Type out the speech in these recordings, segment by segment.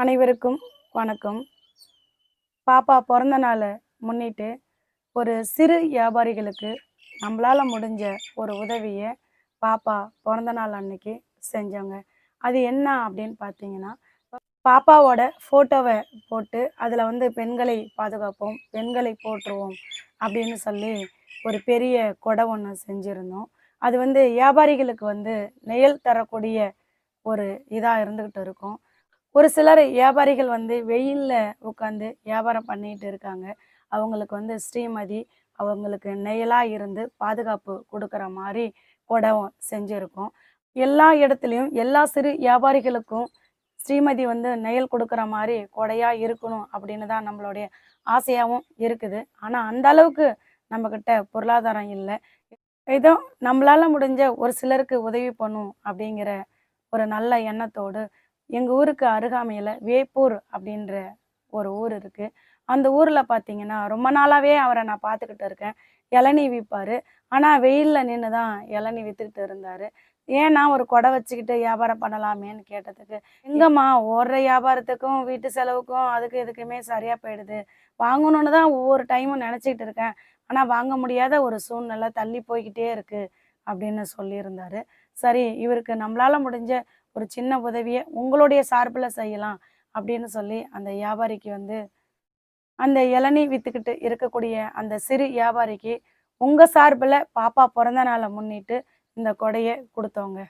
அனைவருக்கும் வணக்கம். பாப்பா பிறந்த நாளை முன்னிட்டு ஒரு சிறு வியாபாரிகளுக்கு நம்மளால் முடிஞ்ச ஒரு உதவியை பாப்பா பிறந்த நாள் அன்னைக்கு செஞ்சோங்க அது என்ன அப்படின்னு பார்த்தீங்கன்னா பாப்பாவோட ஃபோட்டோவை போட்டு அதில் வந்து பெண்களை பாதுகாப்போம் பெண்களை போற்றுவோம் அப்படின்னு சொல்லி ஒரு பெரிய கொடை ஒன்று செஞ்சுருந்தோம். அது வந்து வியாபாரிகளுக்கு வந்து நெயல் தரக்கூடிய ஒரு இதாக இருந்துக்கிட்டு இருக்கும். ஒரு சிலர் வியாபாரிகள் வந்து வெயிலில் உட்காந்து வியாபாரம் பண்ணிட்டு இருக்காங்க. அவங்களுக்கு வந்து ஸ்ரீமதி அவங்களுக்கு நெயலாக இருந்து பாதுகாப்பு கொடுக்குற மாதிரி குடம் செஞ்சுருக்கோம். எல்லா இடத்துலையும் எல்லா சிறு வியாபாரிகளுக்கும் ஸ்ரீமதி வந்து நெயல் கொடுக்குற மாதிரி கொடையாக இருக்கணும் அப்படின்னு தான் நம்மளுடைய ஆசையாகவும் இருக்குது. ஆனால் அந்த அளவுக்கு நம்மக்கிட்ட பொருளாதாரம் இல்லை. ஏதோ நம்மளால் முடிஞ்ச ஒரு சிலருக்கு உதவி பண்ணும் அப்படிங்கிற ஒரு நல்ல எண்ணத்தோடு எங்கள் ஊருக்கு அருகாமையில் வேப்பூர் அப்படின்ற ஒரு ஊர் இருக்குது அந்த ஊரில் பார்த்தீங்கன்னா ரொம்ப நாளாகவே அவரை நான் பார்த்துக்கிட்டு இருக்கேன். இளநீ விற்பார் ஆனால் வெயிலில் நின்று தான் இளநீ விற்றுக்கிட்டு இருந்தார். ஏன்னா ஒரு கொடை வச்சுக்கிட்டு வியாபாரம் பண்ணலாமேன்னு கேட்டதுக்கு எங்கம்மா ஓடுற வியாபாரத்துக்கும் வீட்டு செலவுக்கும் அதுக்கு இதுக்குமே சரியாக போயிடுது. வாங்கணுன்னு தான் ஒவ்வொரு டைமும் நினச்சிக்கிட்டு இருக்கேன். ஆனால் வாங்க முடியாத ஒரு சூழ்நிலை தள்ளி போய்கிட்டே இருக்குது அப்படின்னு சொல்லியிருந்தாரு. சரி இவருக்கு நம்மளால முடிஞ்ச ஒரு சின்ன உதவியை உங்களுடைய சார்பில் செய்யலாம் அப்படின்னு சொல்லி அந்த வியாபாரிக்கு வந்து அந்த இளநீ வித்துக்கிட்டு இருக்கக்கூடிய அந்த சிறு வியாபாரிக்கு உங்கள் சார்பில் பாப்பா பிறந்த நாளை முன்னிட்டு இந்த கொடையை கொடுத்தோங்க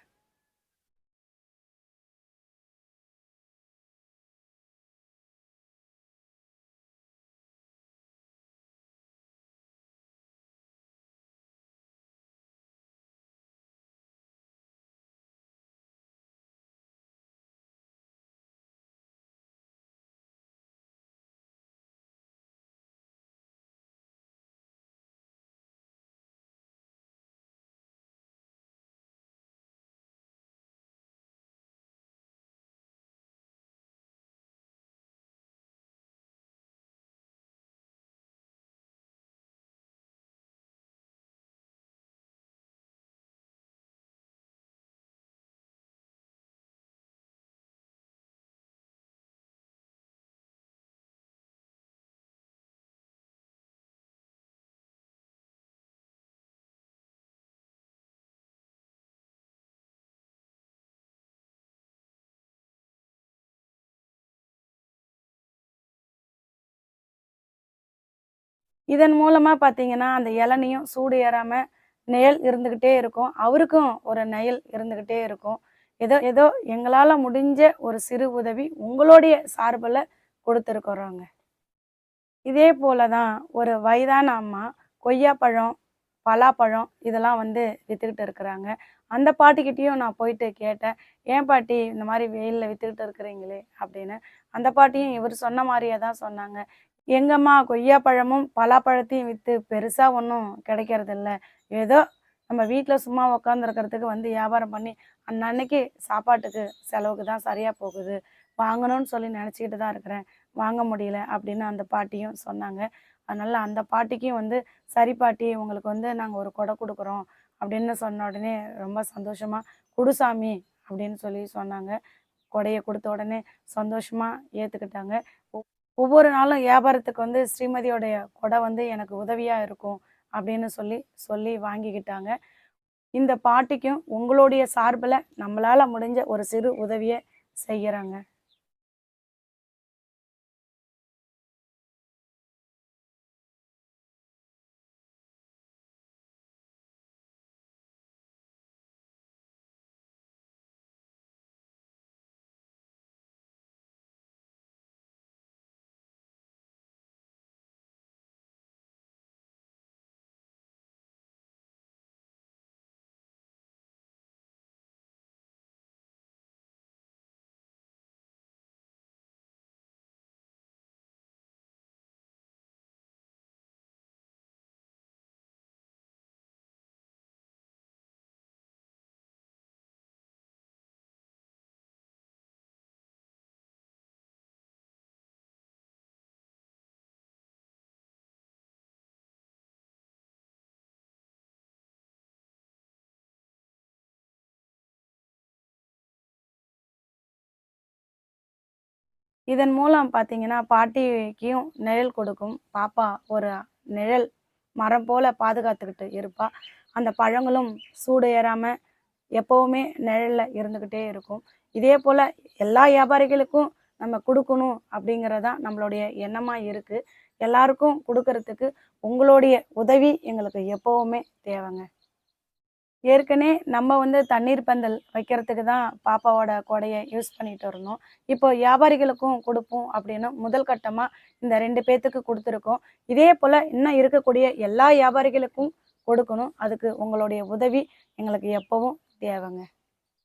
இதன் மூலமாக பார்த்தீங்கன்னா அந்த இளநியும் சூடு ஏறாமல் நெயல் இருந்துக்கிட்டே இருக்கும். அவருக்கும் ஒரு நெயல் இருந்துக்கிட்டே இருக்கும். ஏதோ ஏதோ எங்களால் முடிஞ்ச ஒரு சிறு உதவி உங்களுடைய சார்பில் கொடுத்துருக்குறோங்க. இதே போல தான் ஒரு வயதான அம்மா கொய்யாப்பழம் பலாப்பழம் இதெல்லாம் வந்து விற்றுக்கிட்டு இருக்கிறாங்க. அந்த பாட்டிக்கிட்டேயும் நான் போயிட்டு கேட்டேன் ஏன் பாட்டி இந்த மாதிரி வெயிலில் விற்றுக்கிட்டு இருக்கிறீங்களே? அப்படின்னு. அந்த பாட்டியும் இவர் சொன்ன மாதிரியே தான் சொன்னாங்க. எங்கம்மா கொய்யாப்பழமும் பலாப்பழத்தையும் விற்று பெருசாக ஒன்றும் கிடைக்கிறதில்ல. ஏதோ நம்ம வீட்டில் சும்மா உக்காந்துருக்கிறதுக்கு வந்து வியாபாரம் பண்ணி அன்னன்னைக்கு சாப்பாட்டுக்கு செலவுக்கு தான் சரியாக போகுது. வாங்கணும்னு சொல்லி நினச்சிக்கிட்டு தான் இருக்கிறேன். வாங்க முடியல அப்படின்னு அந்த பாட்டியும் சொன்னாங்க. அதனால் அந்த பாட்டிக்கும் வந்து சரி பாட்டி உங்களுக்கு வந்து நாங்கள் ஒரு கொடை கொடுக்குறோம் அப்படின்னு சொன்ன உடனே ரொம்ப சந்தோஷமாக குடுசாமி அப்படின்னு சொல்லி சொன்னாங்க. கொடையை கொடுத்த உடனே சந்தோஷமாக ஏற்றுக்கிட்டாங்க ஒவ்வொரு நாளும் வியாபாரத்துக்கு வந்து ஸ்ரீமதியோடைய கொடை வந்து எனக்கு உதவியாக இருக்கும் அப்படின்னு சொல்லி சொல்லி வாங்கிக்கிட்டாங்க. இந்த பாட்டிக்கும் உங்களுடைய சார்பில் நம்மளால் முடிஞ்ச ஒரு சிறு உதவியை செய்கிறாங்க இதன் மூலம் பார்த்தீங்கன்னா பாட்டிக்கும் நிழல் கொடுக்கும். பாப்பா ஒரு நிழல் மரம் போல பாதுகாத்துக்கிட்டு இருப்பா. அந்த பழங்களும் சூடு ஏறாம எப்பவுமே நிழல்ல இருந்துக்கிட்டே இருக்கும். இதே போல எல்லா வியாபாரிகளுக்கும் நம்ம கொடுக்கணும் அப்படிங்கிறதான் நம்மளுடைய எண்ணமா இருக்கு. எல்லாருக்கும் கொடுக்கறதுக்கு உங்களுடைய உதவி எங்களுக்கு எப்பவுமே தேவைங்க. ஏற்கனவே நம்ம வந்து தண்ணீர் பந்தல் வைக்கிறதுக்கு தான் பாப்பாவோட கொடையை யூஸ் பண்ணிட்டு இருந்தோம். இப்போ வியாபாரிகளுக்கும் கொடுப்போம் அப்படின்னு முதல் கட்டமாக இந்த ரெண்டு பேர்த்துக்கு கொடுத்துருக்கோம். இதே போல் இன்னும் இருக்கக்கூடிய எல்லா வியாபாரிகளுக்கும் கொடுக்கணும். அதுக்கு உங்களுடைய உதவி எங்களுக்கு எப்பவும் தேவைங்க.